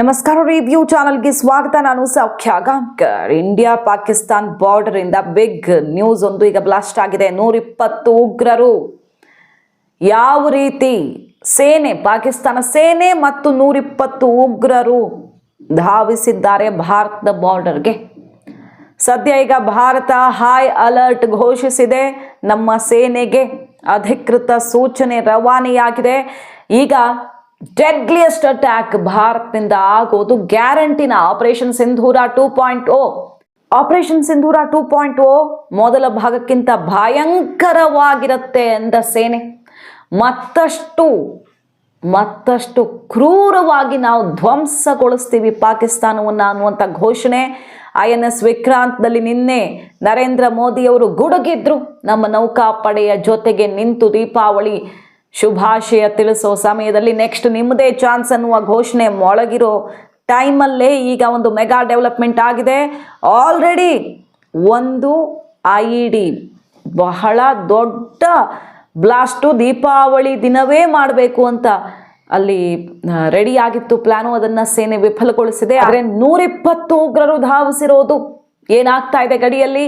ನಮಸ್ಕಾರ ರಿವ್ಯೂ ಚಾನಲ್ಗೆ ಸ್ವಾಗತ. ನಾನು ಸೌಖ್ಯ ಗಾಂಕರ್ ಇಂಡಿಯಾ ಪಾಕಿಸ್ತಾನ್ ಬಾರ್ಡರ್ ಇಂದ ಬಿಗ್ ನ್ಯೂಸ್ ಒಂದು ಈಗ ಬ್ಲಾಸ್ಟ್ ಆಗಿದೆ. ನೂರಿಪ್ಪತ್ತು ಉಗ್ರರು. ಯಾವ ರೀತಿ ಸೇನೆ, ಪಾಕಿಸ್ತಾನ ಸೇನೆ ಮತ್ತು ನೂರಿಪ್ಪತ್ತು ಉಗ್ರರು ಧಾವಿಸಿದ್ದಾರೆ ಭಾರತದ ಬಾರ್ಡರ್ಗೆ ಸದ್ಯ ಈಗ ಭಾರತ ಹೈ ಅಲರ್ಟ್ ಘೋಷಿಸಿದೆ. ನಮ್ಮ ಸೇನೆಗೆ ಅಧಿಕೃತ ಸೂಚನೆ ರವಾನೆಯಾಗಿದೆ. ಈಗ ಡೆಡ್ಲಿಯಸ್ಟ್ ಅಟ್ಯಾಕ್ ಭಾರತದಿಂದ ಆಗೋದು ಗ್ಯಾರಂಟಿನ operation Sindoor two point O operation Sindoor two point O ಮೊದಲ ಭಾಗಕ್ಕಿಂತ ಭಯಂಕರವಾಗಿರುತ್ತೆ ಎಂದ ಸೇನೆ. ಮತ್ತಷ್ಟು ಮತ್ತಷ್ಟು ಕ್ರೂರವಾಗಿ ನಾವು ಧ್ವಂಸಗೊಳಿಸ್ತೀವಿ ಪಾಕಿಸ್ತಾನವನ್ನು ಅನ್ನುವಂಥ ಘೋಷಣೆ. ಐ ಎನ್ ಎಸ್ ವಿಕ್ರಾಂತ್ನಲ್ಲಿ ನಿನ್ನೆ ನರೇಂದ್ರ ಮೋದಿಯವರು ಗುಡುಗಿದ್ರು. ನಮ್ಮ ನೌಕಾಪಡೆಯ ಜೊತೆಗೆ ನಿಂತು ದೀಪಾವಳಿ ಶುಭಾಶಯ ತಿಳಿಸೋ ಸಮಯದಲ್ಲಿ ನೆಕ್ಸ್ಟ್ ನಿಮ್ಮದೇ ಚಾನ್ಸ್ ಅನ್ನುವ ಘೋಷಣೆ ಮೊಳಗಿರೋ ಟೈಮಲ್ಲೇ ಈಗ ಒಂದು ಮೆಗಾ ಡೆವಲಪ್ಮೆಂಟ್ ಆಗಿದೆ. ಆಲ್ರೆಡಿ ಒಂದು ಐ ಡಿ ಬಹಳ ದೊಡ್ಡ ಬ್ಲಾಸ್ಟು ದೀಪಾವಳಿ ದಿನವೇ ಮಾಡಬೇಕು ಅಂತ ಅಲ್ಲಿ ರೆಡಿ ಆಗಿತ್ತು ಪ್ಲಾನು ಅದನ್ನು ಸೇನೆ ವಿಫಲಗೊಳಿಸಿದೆ. ಆದರೆ ನೂರಿಪ್ಪತ್ತು ಉಗ್ರರು ಧಾವಿಸಿರೋದು ಏನಾಗ್ತಾ ಇದೆ ಗಡಿಯಲ್ಲಿ?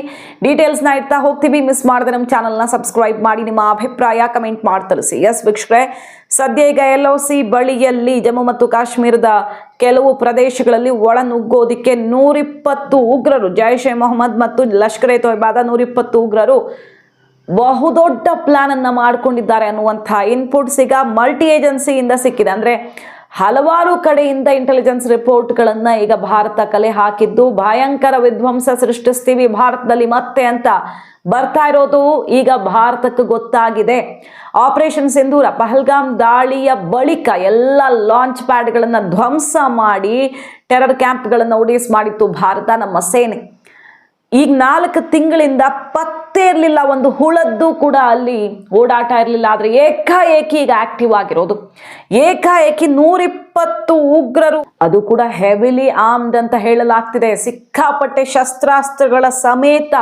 ಡೀಟೇಲ್ಸ್ನ ಇಡ್ತಾ ಹೋಗ್ತೀವಿ. ಮಿಸ್ ಮಾಡದೆ ನಮ್ಮ ಚಾನಲ್ನ ಸಬ್ಸ್ಕ್ರೈಬ್ ಮಾಡಿ. ನಿಮ್ಮ ಅಭಿಪ್ರಾಯ ಕಮೆಂಟ್ ಮಾಡಿ ತಿಳಿಸಿ. ಎಸ್ ವೀಕ್ಷಕರೇ, ಸದ್ಯ ಈಗ ಎಲ್ ಒ ಸಿ ಬಳಿಯಲ್ಲಿ ಜಮ್ಮು ಮತ್ತು ಕಾಶ್ಮೀರದ ಕೆಲವು ಪ್ರದೇಶಗಳಲ್ಲಿ ಒಳನುಗ್ಗೋದಿಕ್ಕೆ ನೂರಿಪ್ಪತ್ತು ಉಗ್ರರು ಜೈಷ್ ಎ ಮೊಹಮ್ಮದ್ ಮತ್ತು ಲಷ್ಕರ್ ಎ ತೊಯ್ಬಾದ ನೂರಿಪ್ಪತ್ತು ಉಗ್ರರು ಬಹುದೊಡ್ಡ ಪ್ಲಾನ್ ಅನ್ನ ಮಾಡ್ಕೊಂಡಿದ್ದಾರೆ ಅನ್ನುವಂಥ ಇನ್ಪುಟ್ಸ್ ಈಗ ಮಲ್ಟಿ ಏಜೆನ್ಸಿಯಿಂದ ಸಿಕ್ಕಿದೆ. ಅಂದ್ರೆ ಹಲವಾರು ಕಡೆಯಿಂದ ಇಂಟೆಲಿಜೆನ್ಸ್ ರಿಪೋರ್ಟ್ಗಳನ್ನು ಈಗ ಭಾರತ ಕಲೆ ಹಾಕಿದ್ದು. ಭಯಂಕರ ವಿಧ್ವಂಸ ಸೃಷ್ಟಿಸ್ತೀವಿ ಭಾರತದಲ್ಲಿ ಮತ್ತೆ ಅಂತ ಬರ್ತಾ ಇರೋದು ಈಗ ಭಾರತಕ್ಕೆ ಗೊತ್ತಾಗಿದೆ. ಆಪರೇಷನ್ ಸಿಂಧೂರ ಪಹಲ್ಗಾಮ್ ದಾಳಿಯ ಬಳಿಕ ಎಲ್ಲ ಲಾಂಚ್ ಪ್ಯಾಡ್ಗಳನ್ನು ಧ್ವಂಸ ಮಾಡಿ ಟೆರರ್ ಕ್ಯಾಂಪ್ಗಳನ್ನು ಒಡಿಸ್ ಮಾಡಿತ್ತು ಭಾರತ ನಮ್ಮ ಸೇನೆ. ಈಗ ನಾಲ್ಕು ತಿಂಗಳಿಂದ ಪತ್ತೆ ಇರಲಿಲ್ಲ, ಒಂದು ಹುಳದ್ದು ಕೂಡ ಅಲ್ಲಿ ಓಡಾಟ ಇರಲಿಲ್ಲ. ಆದರೆ ಏಕಾಏಕಿ ಈಗ ಆಕ್ಟಿವ್ ಆಗಿರೋದು. ಏಕಾಏಕಿ ನೂರಿಪ್ಪತ್ತು ಉಗ್ರರು. ಅದು ಕೂಡ ಹೆವಿಲಿ ಆರ್ಮ್ಡ್ ಅಂತ ಹೇಳಲಾಗ್ತಿದೆ. ಸಿಕ್ಕಾಪಟ್ಟೆ ಶಸ್ತ್ರಾಸ್ತ್ರಗಳ ಸಮೇತ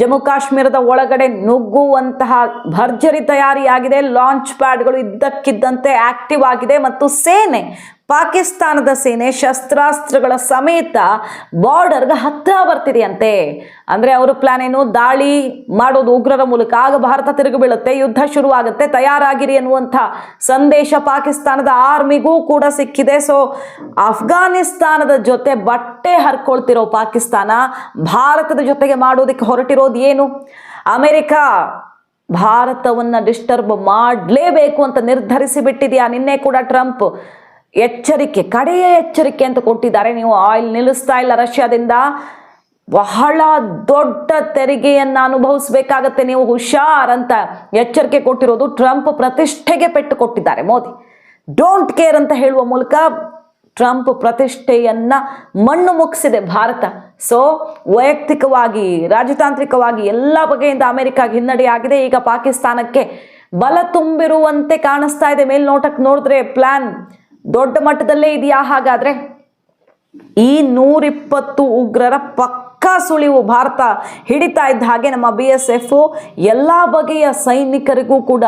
ಜಮ್ಮು ಕಾಶ್ಮೀರದ ಒಳಗಡೆ ನುಗ್ಗುವಂತಹ ಭರ್ಜರಿ ತಯಾರಿಯಾಗಿದೆ. ಲಾಂಚ್ ಪ್ಯಾಡ್ಗಳು ಇದ್ದಕ್ಕಿದ್ದಂತೆ ಆಕ್ಟಿವ್ ಆಗಿದೆ. ಮತ್ತು ಸೇನೆ ಪಾಕಿಸ್ತಾನದ ಸೇನೆ ಶಸ್ತ್ರಾಸ್ತ್ರಗಳ ಸಮೇತ ಬಾರ್ಡರ್ಗೆ ಹತ್ತಿರ ಬರ್ತಿದೆಯಂತೆ. ಅಂದರೆ ಅವರು ಪ್ಲಾನ್ ಏನು? ದಾಳಿ ಮಾಡೋದು ಉಗ್ರರ ಮೂಲಕ ಆಗ ಭಾರತ ತಿರುಗಿ ಬೀಳುತ್ತೆ, ಯುದ್ಧ ಶುರುವಾಗುತ್ತೆ, ತಯಾರಾಗಿರಿ ಅನ್ನುವಂಥ ಸಂದೇಶ ಪಾಕಿಸ್ತಾನದ ಆರ್ಮಿಗೂ ಕೂಡ ಸಿಕ್ಕಿದೆ. ಸೊ ಅಫ್ಘಾನಿಸ್ತಾನದ ಜೊತೆ ಬಟ್ಟೆ ಹರ್ಕೊಳ್ತಿರೋ ಪಾಕಿಸ್ತಾನ ಭಾರತದ ಜೊತೆಗೆ ಮಾಡೋದಕ್ಕೆ ಹೊರಟಿರೋದು ಏನು? ಅಮೆರಿಕ, ಭಾರತವನ್ನು ಡಿಸ್ಟರ್ಬ್ ಮಾಡಲೇಬೇಕು ಅಂತ ನಿರ್ಧರಿಸಿ ಬಿಟ್ಟಿದೆಯಾ ನಿನ್ನೆ ಕೂಡ ಟ್ರಂಪ್? ಎಚ್ಚರಿಕೆ, ಕಡೆಯ ಎಚ್ಚರಿಕೆ ಅಂತ ಕೊಟ್ಟಿದ್ದಾರೆ. ನೀವು ಆಯಿಲ್ ನಿಲ್ಲಿಸ್ತಾ ಇಲ್ಲ ರಷ್ಯಾದಿಂದ. ಬಹಳ ದೊಡ್ಡ ತೆರಿಗೆಯನ್ನ ಅನುಭವಿಸಬೇಕಾಗತ್ತೆ. ನೀವು ಹುಷಾರ್ ಅಂತ ಎಚ್ಚರಿಕೆ ಕೊಟ್ಟಿರೋದು ಟ್ರಂಪ್ ಪ್ರತಿಷ್ಠೆಗೆ ಪೆಟ್ಟು ಕೊಟ್ಟಿದ್ದಾರೆ ಮೋದಿ. ಡೋಂಟ್ ಕೇರ್ ಅಂತ ಹೇಳುವ ಮೂಲಕ ಟ್ರಂಪ್ ಪ್ರತಿಷ್ಠೆಯನ್ನ ಮಣ್ಣು ಮುಗಿಸಿದೆ ಭಾರತ. ಸೊ ವೈಯಕ್ತಿಕವಾಗಿ, ರಾಜತಾಂತ್ರಿಕವಾಗಿ ಎಲ್ಲ ಬಗೆಯಿಂದ ಅಮೆರಿಕಾಗೆ ಹಿನ್ನಡೆಯಾಗಿದೆ. ಈಗ ಪಾಕಿಸ್ತಾನಕ್ಕೆ ಬಲ ತುಂಬಿರುವಂತೆ ಕಾಣಿಸ್ತಾ ಇದೆ. ಮೇಲ್ನೋಟಕ್ಕೆ ನೋಡಿದ್ರೆ ಪ್ಲಾನ್ ದೊಡ್ಡ ಮಟ್ಟದಲ್ಲೇ ಇದೆಯಾ? ಹಾಗಾದ್ರೆ ಈ ನೂರಿಪ್ಪತ್ತು ಉಗ್ರರ ಪಕ್ಕಾ ಸುಳಿವು ಭಾರತ ಹಿಡಿತಾ ಇದ್ದ ಹಾಗೆ ನಮ್ಮ ಬಿ ಎಸ್ ಎಫ್ ಎಲ್ಲ ಬಗೆಯ ಸೈನಿಕರಿಗೂ ಕೂಡ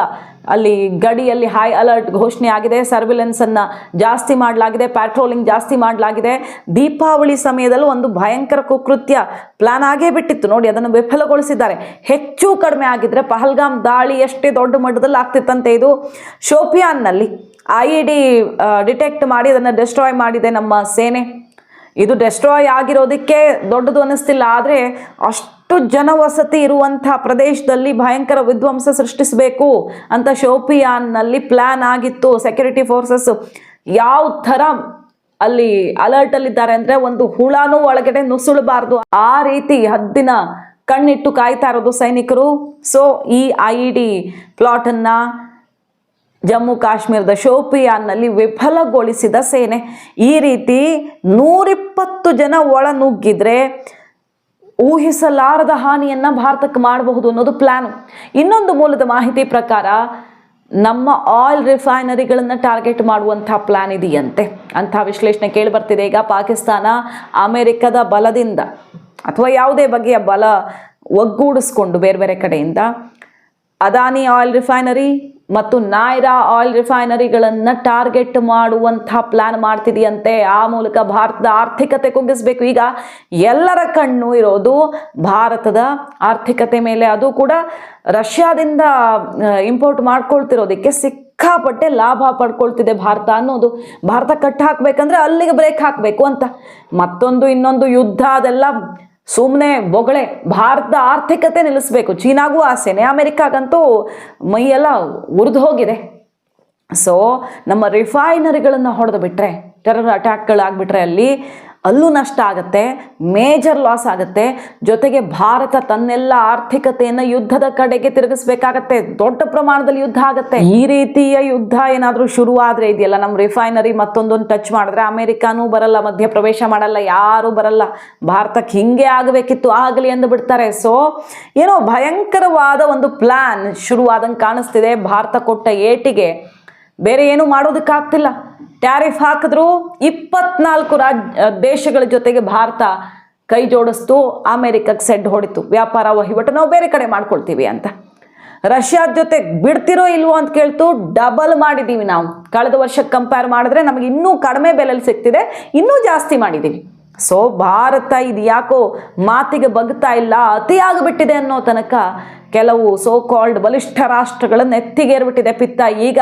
ಅಲ್ಲಿ ಗಡಿಯಲ್ಲಿ ಹೈ ಅಲರ್ಟ್ ಘೋಷಣೆ ಆಗಿದೆ. ಸರ್ವಿಲೆನ್ಸನ್ನು ಜಾಸ್ತಿ ಮಾಡಲಾಗಿದೆ. ಪ್ಯಾಟ್ರೋಲಿಂಗ್ ಜಾಸ್ತಿ ಮಾಡಲಾಗಿದೆ. ದೀಪಾವಳಿ ಸಮಯದಲ್ಲೂ ಒಂದು ಭಯಂಕರ ಕುಕೃತ್ಯ ಪ್ಲಾನ್ ಆಗೇ ಬಿಟ್ಟಿತ್ತು. ನೋಡಿ, ಅದನ್ನು ವಿಫಲಗೊಳಿಸಿದ್ದಾರೆ. ಹೆಚ್ಚು ಕಡಿಮೆ ಆಗಿದ್ರೆ ಪಹಲ್ಗಾಮ್ ದಾಳಿ ಎಷ್ಟೇ ದೊಡ್ಡ ಮಟ್ಟದಲ್ಲಿ ಆಗ್ತಿತ್ತಂತೆ ಇದು. ಶೋಪಿಯಾನ್ನಲ್ಲಿ ಐ ಇ ಡಿ ಡಿಟೆಕ್ಟ್ ಮಾಡಿ, ಅದನ್ನು ಡೆಸ್ಟ್ರಾಯ್ ಮಾಡಿದೆ ನಮ್ಮ ಸೇನೆ. ಇದು ಡೆಸ್ಟ್ರಾಯ್ ಆಗಿರೋದಕ್ಕೆ ದೊಡ್ಡದು ಅನ್ನಿಸ್ತಿಲ್ಲ ಆದರೆ ಅಷ್ಟು ಜನವಸತಿ ಇರುವಂಥ ಪ್ರದೇಶದಲ್ಲಿ ಭಯಂಕರ ವಿಧ್ವಂಸ ಸೃಷ್ಟಿಸಬೇಕು ಅಂತ ಶೋಪಿಯಾನ್ನಲ್ಲಿ ಪ್ಲ್ಯಾನ್ ಆಗಿತ್ತು ಸೆಕ್ಯೂರಿಟಿ ಫೋರ್ಸಸ್ ಯಾವ ಥರ ಅಲ್ಲಿ ಅಲರ್ಟ್ ಅಲ್ಲಿದ್ದಾರೆ ಅಂದರೆ ಒಂದು ಹುಳನೂ ಒಳಗಡೆ ನುಸುಳಬಾರ್ದು. ಆ ರೀತಿ ಹದ್ದಿನ ಕಣ್ಣಿಟ್ಟು ಕಾಯ್ತಾ ಇರೋದು ಸೈನಿಕರು. ಸೊ ಈ ಐ ಇ ಡಿ ಪ್ಲಾಟನ್ನು ಜಮ್ಮು ಕಾಶ್ಮೀರದ ಶೋಪಿಯಾನ್ನಲ್ಲಿ ವಿಫಲಗೊಳಿಸಿದ ಸೇನೆ. ಈ ರೀತಿ ನೂರಿಪ್ಪತ್ತು ಜನ ಒಳ ನುಗ್ಗಿದ್ರೆ ಊಹಿಸಲಾರದ ಹಾನಿಯನ್ನು ಭಾರತಕ್ಕೆ ಮಾಡಬಹುದು ಅನ್ನೋದು ಪ್ಲಾನ್. ಇನ್ನೊಂದು ಮೂಲದ ಮಾಹಿತಿ ಪ್ರಕಾರ, ನಮ್ಮ ಆಯಿಲ್ ರಿಫೈನರಿಗಳನ್ನು ಟಾರ್ಗೆಟ್ ಮಾಡುವಂಥ ಪ್ಲ್ಯಾನ್ ಇದೆಯಂತೆ. ಅಂಥ ವಿಶ್ಲೇಷಣೆ ಕೇಳಿ ಬರ್ತಿದೆ. ಈಗ ಪಾಕಿಸ್ತಾನ ಅಮೆರಿಕದ ಬಲದಿಂದ ಅಥವಾ ಯಾವುದೇ ಬಗೆಯ ಬಲ ಒಗ್ಗೂಡಿಸ್ಕೊಂಡು ಬೇರೆ ಬೇರೆ ಕಡೆಯಿಂದ, ಅದಾನಿ ಆಯಿಲ್ ರಿಫೈನರಿ ಮತ್ತು ನಾಯ್ರಾ ಆಯಿಲ್ ರಿಫೈನರಿಗಳನ್ನ ಟಾರ್ಗೆಟ್ ಮಾಡುವಂತಹ ಪ್ಲಾನ್ ಮಾಡ್ತಿದೆಯಂತೆ. ಆ ಮೂಲಕ ಭಾರತದ ಆರ್ಥಿಕತೆ ಕುಗ್ಗಿಸ್ಬೇಕು. ಈಗ ಎಲ್ಲರ ಕಣ್ಣು ಇರೋದು ಭಾರತದ ಆರ್ಥಿಕತೆ ಮೇಲೆ. ಅದು ಕೂಡ ರಷ್ಯಾದಿಂದ ಇಂಪೋರ್ಟ್ ಮಾಡ್ಕೊಳ್ತಿರೋದಕ್ಕೆ ಸಿಕ್ಕಾಪಟ್ಟೆ ಲಾಭ ಪಡ್ಕೊಳ್ತಿದೆ ಭಾರತ ಅನ್ನೋದು. ಭಾರತ ಕಟ್ ಹಾಕ್ಬೇಕಂದ್ರೆ ಅಲ್ಲಿಗೆ ಬ್ರೇಕ್ ಹಾಕಬೇಕು ಅಂತ. ಮತ್ತೊಂದು ಇನ್ನೊಂದು ಯುದ್ಧ ಅದೆಲ್ಲ ಸುಮ್ಮನೆ ಬೊಗಳೆ, ಭಾರತದ ಆರ್ಥಿಕತೆ ನಿಲ್ಲಿಸ್ಬೇಕು. ಚೀನಾಗೂ ಆಸೆನೆ, ಅಮೆರಿಕಾಗಂತೂ ಮೈಯೆಲ್ಲ ಉರಿದು ಹೋಗಿದೆ. ಸೊ ನಮ್ಮ ರಿಫೈನರಿಗಳನ್ನು ಹೊಡೆದು ಬಿಟ್ಟರೆ ಟೆರರ್ ಅಟ್ಯಾಕ್ಗಳಾಗ್ಬಿಟ್ರೆ ಅಲ್ಲಿ ಅಲ್ಲೂ ನಷ್ಟ ಆಗುತ್ತೆ ಮೇಜರ್ ಲಾಸ್ ಆಗುತ್ತೆ. ಜೊತೆಗೆ ಭಾರತ ತನ್ನೆಲ್ಲ ಆರ್ಥಿಕತೆಯನ್ನು ಯುದ್ಧದ ಕಡೆಗೆ ತಿರುಗಿಸ್ಬೇಕಾಗತ್ತೆ, ದೊಡ್ಡ ಪ್ರಮಾಣದಲ್ಲಿ ಯುದ್ಧ ಆಗುತ್ತೆ. ಈ ರೀತಿಯ ಯುದ್ಧ ಏನಾದರೂ ಶುರು ಆದರೆ ಇದೆಯಲ್ಲ ನಮ್ಮ ರಿಫೈನರಿ ಮತ್ತೊಂದೊಂದು ಟಚ್ ಮಾಡಿದ್ರೆ ಅಮೆರಿಕಾನೂ ಬರಲ್ಲ ಮಧ್ಯ ಪ್ರವೇಶ ಮಾಡಲ್ಲ, ಯಾರೂ ಬರಲ್ಲ. ಭಾರತಕ್ಕೆ ಹಿಂಗೆ ಆಗಬೇಕಿತ್ತು, ಆಗಲಿ ಎಂದು ಬಿಡ್ತಾರೆ. ಸೊ ಏನೋ ಭಯಂಕರವಾದ ಒಂದು ಪ್ಲಾನ್ ಶುರುವಾದಂಗೆ ಕಾಣಿಸ್ತಿದೆ. ಭಾರತ ಕೊಟ್ಟ ಏಟಿಗೆ ಬೇರೆ ಏನು ಮಾಡೋದಕ್ಕಾಗ್ತಿಲ್ಲ. ಟ್ಯಾರಿಫ್ ಹಾಕಿದ್ರು ಇಪ್ಪತ್ನಾಲ್ಕು ರಾಜ್ ದೇಶಗಳ ಜೊತೆಗೆ ಭಾರತ ಕೈ ಜೋಡಿಸ್ತು, ಅಮೆರಿಕಕ್ಕೆ ಸೆಡ್ ಹೊಡಿತು. ವ್ಯಾಪಾರ ವಹಿವಾಟು ನಾವು ಬೇರೆ ಕಡೆ ಮಾಡ್ಕೊಳ್ತೀವಿ ಅಂತ. ರಷ್ಯಾದ ಜೊತೆ ಬಿಡ್ತಿರೋ ಇಲ್ವೋ ಅಂತ ಕೇಳ್ತು, ಡಬಲ್ ಮಾಡಿದ್ದೀವಿ ನಾವು. ಕಳೆದ ವರ್ಷಕ್ಕೆ ಕಂಪೇರ್ ಮಾಡಿದ್ರೆ ನಮಗೆ ಇನ್ನೂ ಕಡಿಮೆ ಬೆಲೆಯಲ್ಲಿ ಸಿಗ್ತಿದೆ, ಇನ್ನೂ ಜಾಸ್ತಿ ಮಾಡಿದ್ದೀವಿ ಸೊ ಭಾರತ ಇದು ಯಾಕೋ ಮಾತಿಗೆ ಬಗ್ತಾ ಇಲ್ಲ, ಅತಿಯಾಗಿಬಿಟ್ಟಿದೆ ಅನ್ನೋ ತನಕ ಕೆಲವು ಸೋ ಕಾಲ್ಡ್ ಬಲಿಷ್ಠ ರಾಷ್ಟ್ರಗಳನ್ನು ಎತ್ತಿಗೇರ್ಬಿಟ್ಟಿದೆ ಪಿತ್ತ. ಈಗ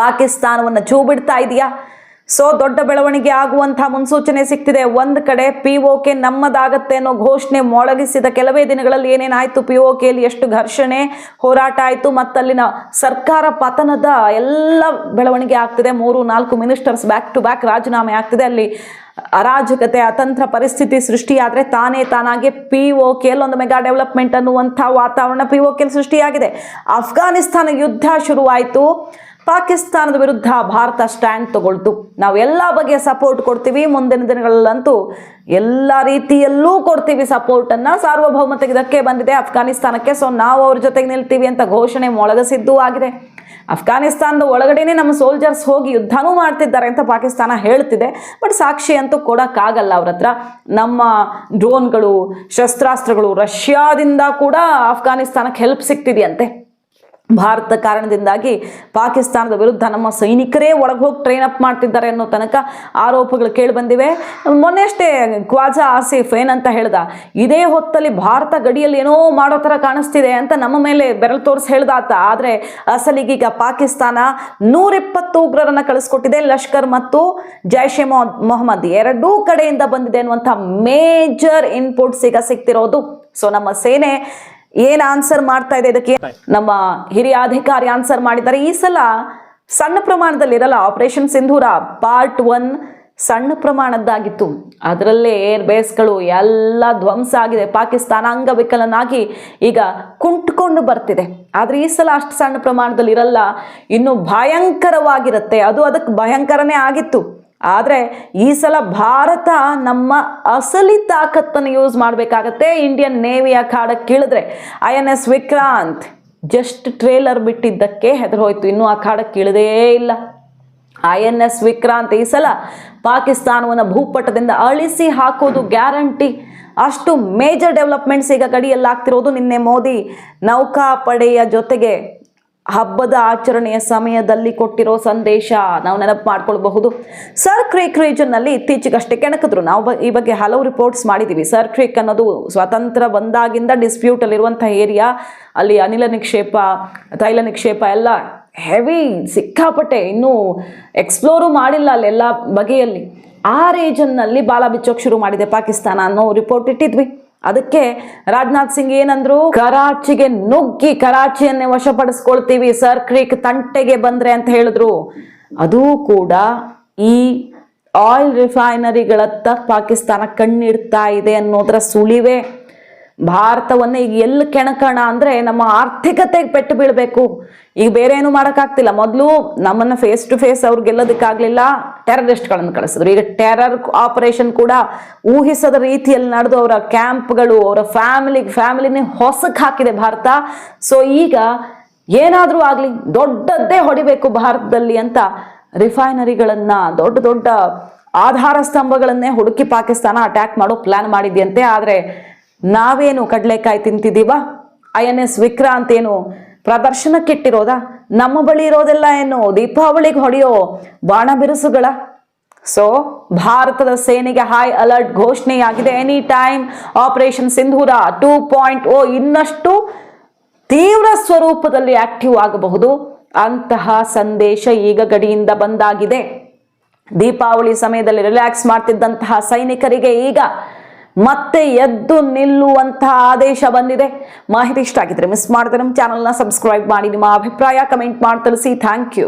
ಪಾಕಿಸ್ತಾನವನ್ನು ಚೂ ಬಿಡ್ತಾ ಇದೆಯಾ? ಸೊ ದೊಡ್ಡ ಬೆಳವಣಿಗೆ ಆಗುವಂತಹ ಮುನ್ಸೂಚನೆ ಸಿಕ್ತಿದೆ. ಒಂದು ಕಡೆ ಪಿ ಒ ಕೆ ನಮ್ಮದಾಗತ್ತೆ ಅನ್ನೋ ಘೋಷಣೆ ಮೊಳಗಿಸಿದ ಕೆಲವೇ ದಿನಗಳಲ್ಲಿ ಏನೇನಾಯಿತು? ಪಿ ಒ ಕೆಯಲ್ಲಿ ಎಷ್ಟು ಘರ್ಷಣೆ, ಹೋರಾಟ ಆಯಿತು, ಮತ್ತಲ್ಲಿನ ಸರ್ಕಾರ ಪತನದ ಎಲ್ಲ ಬೆಳವಣಿಗೆ ಆಗ್ತಿದೆ. ಮೂರು, ನಾಲ್ಕು ಮಿನಿಸ್ಟರ್ಸ್ ಬ್ಯಾಕ್ ಟು ಬ್ಯಾಕ್ ರಾಜೀನಾಮೆ ಆಗ್ತಿದೆ. ಅಲ್ಲಿ ಅರಾಜಕತೆ, ಅತಂತ್ರ ಪರಿಸ್ಥಿತಿ ಸೃಷ್ಟಿಯಾದರೆ ತಾನೇ ತಾನಾಗೆ ಪಿ ಒ ಒಂದು ಮೆಗಾ ಡೆವಲಪ್ಮೆಂಟ್ ಅನ್ನುವಂಥ ವಾತಾವರಣ ಪಿ ಒ ಸೃಷ್ಟಿಯಾಗಿದೆ. ಅಫ್ಘಾನಿಸ್ತಾನ ಯುದ್ಧ ಶುರುವಾಯಿತು. ಪಾಕಿಸ್ತಾನದ ವಿರುದ್ಧ ಭಾರತ ಸ್ಟ್ಯಾಂಡ್ ತಗೊಳ್ತು. ನಾವು ಎಲ್ಲ ಬಗೆಯ ಸಪೋರ್ಟ್ ಕೊಡ್ತೀವಿ. ಮುಂದಿನ ದಿನಗಳಲ್ಲಂತೂ ಎಲ್ಲ ರೀತಿಯಲ್ಲೂ ಕೊಡ್ತೀವಿ ಸಪೋರ್ಟನ್ನು ಸಾರ್ವಭೌಮತೆಗೆ ಇದಕ್ಕೆ ಬಂದಿದೆ. ಅಫ್ಘಾನಿಸ್ತಾನಕ್ಕೆ. ಸೊ ನಾವು ಅವ್ರ ಜೊತೆಗೆ ನಿಲ್ತೀವಿ ಅಂತ ಘೋಷಣೆ ಮೊಳಗಿಸಿದ್ದೂ ಆಗಿದೆ. ಅಫ್ಘಾನಿಸ್ತಾನದ ಒಳಗಡೆನೆ ನಮ್ಮ ಸೋಲ್ಜರ್ಸ್ ಹೋಗಿ ಯುದ್ಧನೂ ಮಾಡ್ತಿದ್ದಾರೆ ಅಂತ ಪಾಕಿಸ್ತಾನ ಹೇಳ್ತಿದೆ. ಬಟ್ ಸಾಕ್ಷಿ ಅಂತೂ ಕೊಡೋಕ್ಕಾಗಲ್ಲ ಅವ್ರ ಹತ್ರ. ನಮ್ಮ ಡ್ರೋನ್ಗಳು ಶಸ್ತ್ರಾಸ್ತ್ರಗಳು ರಷ್ಯಾದಿಂದ ಕೂಡ ಅಫ್ಘಾನಿಸ್ತಾನಕ್ಕೆ ಹೆಲ್ಪ್ ಸಿಗ್ತಿದೆಯಂತೆ. ಭಾರತ ಕಾರಣದಿಂದಾಗಿ ಪಾಕಿಸ್ತಾನದ ವಿರುದ್ಧ ನಮ್ಮ ಸೈನಿಕರೇ ಒಳಗೆ ಹೋಗಿ ಟ್ರೈನ್ ಅಪ್ ಮಾಡ್ತಿದ್ದಾರೆ ಅನ್ನೋ ತನಕ ಆರೋಪಗಳು ಕೇಳಿಬಂದಿವೆ. ಮೊನ್ನೆಷ್ಟೇ ಖ್ವಾಜಾ ಆಸಿಫ್ ಏನಂತ ಹೇಳ್ದ, ಇದೇ ಹೊತ್ತಲ್ಲಿ ಭಾರತ ಗಡಿಯಲ್ಲಿ ಏನೋ ಮಾಡೋ ಥರ ಕಾಣಿಸ್ತಿದೆ ಅಂತ ನಮ್ಮ ಮೇಲೆ ಬೆರಳು ತೋರಿಸಿ ಹೇಳ್ದಾತ ಆದರೆ ಅಸಲಿಗೀಗ ಪಾಕಿಸ್ತಾನ ನೂರಿಪ್ಪತ್ತು ಉಗ್ರರನ್ನು ಕಳಿಸ್ಕೊಟ್ಟಿದೆ, ಲಷ್ಕರ್ ಮತ್ತು ಜೈಷ್ ಎ ಮೊಹಮ್ಮದ್. ಎರಡೂ ಕಡೆಯಿಂದ ಬಂದಿದೆ ಅನ್ನುವಂಥ ಮೇಜರ್ ಇನ್ಪುಟ್ಸ್ ಈಗ ಸಿಗ್ತಿರೋದು. ಸೊ ನಮ್ಮ ಸೇನೆ ಏನ್ ಆನ್ಸರ್ ಮಾಡ್ತಾ ಇದೆ ಇದಕ್ಕೆ? ನಮ್ಮ ಹಿರಿಯ ಅಧಿಕಾರಿ ಆನ್ಸರ್ ಮಾಡಿದ್ದಾರೆ. ಈ ಸಲ ಸಣ್ಣ ಪ್ರಮಾಣದಲ್ಲಿ ಇರಲ್ಲ ಆಪರೇಷನ್ ಸಿಂಧೂರ ಪಾರ್ಟ್ ಒನ್ ಸಣ್ಣ ಪ್ರಮಾಣದ್ದಾಗಿತ್ತು. ಅದರಲ್ಲೇ ಏರ್ ಬೇಸ್ಗಳು ಎಲ್ಲ ಧ್ವಂಸ ಆಗಿದೆ. ಪಾಕಿಸ್ತಾನ ಅಂಗವಿಕಲನಾಗಿ ಈಗ ಕುಂಟ್ಕೊಂಡು ಬರ್ತಿದೆ. ಆದರೆ ಈ ಸಲ ಅಷ್ಟು ಸಣ್ಣ ಪ್ರಮಾಣದಲ್ಲಿ ಇರಲ್ಲ ಇನ್ನು ಭಯಂಕರವಾಗಿರುತ್ತೆ. ಅದು ಅದಕ್ಕೆ ಭಯಂಕರನೇ ಆಗಿತ್ತು. ಆದರೆ ಈ ಸಲ ಭಾರತ ನಮ್ಮ ಅಸಲಿ ತಾಕತ್ತನ್ನು ಯೂಸ್ ಮಾಡಬೇಕಾಗತ್ತೆ. ಇಂಡಿಯನ್ ನೇವಿ ಅಖಾಡಕ್ಕೆ ಕೀಳಿದ್ರೆ I N S Vikrant just trailer ಬಿಟ್ಟಿದ್ದಕ್ಕೆ ಹೆದರೋಯ್ತು ಇನ್ನೂ ಅಖಾಡಕ್ಕೆ ಕೀಳದೇ ಇಲ್ಲ. ಐ ಎನ್ ಎಸ್ ವಿಕ್ರಾಂತ್ ಈ ಸಲ ಪಾಕಿಸ್ತಾನವನ್ನು ಭೂಪಟದಿಂದ ಅಳಿಸಿ ಹಾಕೋದು ಗ್ಯಾರಂಟಿ. ಅಷ್ಟು ಮೇಜರ್ ಡೆವಲಪ್ಮೆಂಟ್ಸ್ ಈಗ ಗಡಿಯಲ್ಲಿ ಆಗ್ತಿರೋದು ನಿನ್ನೆ ಮೋದಿ ನೌಕಾಪಡೆಯ ಜೊತೆಗೆ ಹಬ್ಬದ ಆಚರಣೆಯ ಸಮಯದಲ್ಲಿ ಕೊಟ್ಟಿರೋ ಸಂದೇಶ ನಾವು ನೆನಪು ಮಾಡ್ಕೊಳ್ಬಹುದು. ಸರ್ ಕ್ರೀಕ್ ರೀಜನ್ನಲ್ಲಿ ಇತ್ತೀಚೆಗಷ್ಟೇ ಕೆಣಕಿದ್ರು. ನಾವು ಈ ಬಗ್ಗೆ ಹಲವು ರಿಪೋರ್ಟ್ಸ್ ಮಾಡಿದ್ದೀವಿ ಸರ್ ಕ್ರಿಕ್ ಅನ್ನೋದು ಸ್ವತಂತ್ರ ಬಂದಾಗಿಂದ ಡಿಸ್ಪ್ಯೂಟಲ್ಲಿರುವಂಥ ಏರಿಯಾ ಅಲ್ಲಿ ಅನಿಲ ನಿಕ್ಷೇಪ, ತೈಲ ನಿಕ್ಷೇಪ ಎಲ್ಲ ಹೆವಿ ಸಿಕ್ಕಾಪಟ್ಟೆ. ಇನ್ನೂ ಎಕ್ಸ್ಪ್ಲೋರು ಮಾಡಿಲ್ಲ ಅಲ್ಲೆಲ್ಲ ಬಗೆಯಲ್ಲಿ. ಆ ರೀಜನ್ನಲ್ಲಿ ಬಾಲ ಬಿಚ್ಚೋಕೆ ಶುರು ಮಾಡಿದೆ ಪಾಕಿಸ್ತಾನ ಅನ್ನೋ ರಿಪೋರ್ಟ್ ಇಟ್ಟಿದ್ವಿ. ಅದಕ್ಕೆ ರಾಜನಾಥ್ ಸಿಂಗ್ ಏನಂದ್ರು, ಕರಾಚಿಗೆ ನುಗ್ಗಿ ಕರಾಚಿಯನ್ನೇ ವಶಪಡಿಸ್ಕೊಳ್ತೀವಿ, ಸರ್ ಕ್ರೀಕ್ ತಂಟೆಗೆ ಬಂದ್ರೆ ಅಂತ ಹೇಳಿದ್ರು. ಅದು ಕೂಡ ಈ ಆಯಿಲ್ ರಿಫೈನರಿಗಳತ್ತ ಪಾಕಿಸ್ತಾನ ಕಣ್ಣಿಡ್ತಾ ಇದೆ ಅನ್ನೋದರ ಸುಳಿವೆ. ಭಾರತವನ್ನ ಈಗ ಎಲ್ಲಿ ಕೆಣಕೋಣ ಅಂದ್ರೆ ನಮ್ಮ ಆರ್ಥಿಕತೆಗೆ ಪೆಟ್ಟು ಬೀಳಬೇಕು. ಈಗ ಬೇರೆ ಏನು ಮಾಡೋಕ್ಕಾಗ್ತಿಲ್ಲ ಮೊದಲು ನಮ್ಮನ್ನು ಫೇಸ್ ಟು ಫೇಸ್ ಅವ್ರು ಗೆಲ್ಲೋದಕ್ಕಾಗಲಿಲ್ಲ ಟೆರರಿಸ್ಟ್ಗಳನ್ನು ಕಳಿಸಿದ್ರು. ಈಗ ಟೆರರ್ ಆಪರೇಷನ್ ಕೂಡ ಊಹಿಸದ ರೀತಿಯಲ್ಲಿ ನಡೆದು ಅವರ ಕ್ಯಾಂಪ್ಗಳು ಅವರ ಫ್ಯಾಮಿಲಿ ಫ್ಯಾಮಿಲಿನೇ ಹೊಸಕ್ಕೆ ಹಾಕಿದೆ ಭಾರತ. ಸೊ ಈಗ ಏನಾದರೂ ಆಗಲಿ ದೊಡ್ಡದ್ದೇ ಹೊಡಿಬೇಕು ಭಾರತದಲ್ಲಿ ಅಂತ ರಿಫೈನರಿಗಳನ್ನು ದೊಡ್ಡ ದೊಡ್ಡ ಆಧಾರ ಸ್ತಂಭಗಳನ್ನೇ ಹುಡುಕಿ ಪಾಕಿಸ್ತಾನ ಅಟ್ಯಾಕ್ ಮಾಡೋ ಪ್ಲಾನ್ ಮಾಡಿದ್ಯಂತೆ. ಆದರೆ ನಾವೇನು ಕಡಲೆಕಾಯಿ ತಿಂತಿದ್ದೀವ? ಐ ಎನ್ ಎಸ್ ವಿಕ್ರಾಂತ್ ಏನು ಪ್ರದರ್ಶನಕ್ಕಿಟ್ಟಿರೋದಾ? ನಮ್ಮ ಬಳಿ ಇರೋದೆಲ್ಲ ಏನು? ದೀಪಾವಳಿಗೆ ಹೊಡೆಯೋ ಬಾಣ ಬಿರುಸುಗಳ ಸೊ ಭಾರತದ ಸೇನೆಗೆ high alert ಘೋಷಣೆಯಾಗಿದೆ. Any time operation Sindoor two point O ಇನ್ನಷ್ಟು ತೀವ್ರ ಸ್ವರೂಪದಲ್ಲಿ ಆಕ್ಟಿವ್ ಆಗಬಹುದು. ಅಂತಹ ಸಂದೇಶ ಈಗ ಗಡಿಯಿಂದ ಬಂದಾಗಿದೆ. ದೀಪಾವಳಿ ಸಮಯದಲ್ಲಿ ರಿಲ್ಯಾಕ್ಸ್ ಮಾಡ್ತಿದ್ದಂತಹ ಸೈನಿಕರಿಗೆ ಈಗ ಮತ್ತೆ ಎದ್ದು ನಿಲ್ಲುವಂತಹ ಆದೇಶ ಬಂದಿದೆ. ಮಾಹಿತಿ ಇಷ್ಟ ಆಗಿದ್ರೆ ಮಿಸ್ ಮಾಡಿದ್ರೆ ನಮ್ಮ ಚಾನಲ್ನ ಸಬ್ಸ್ಕ್ರೈಬ್ ಮಾಡಿ, ನಿಮ್ಮ ಅಭಿಪ್ರಾಯ ಕಮೆಂಟ್ ಮಾಡಿ ತಿಳಿಸಿ. Thank you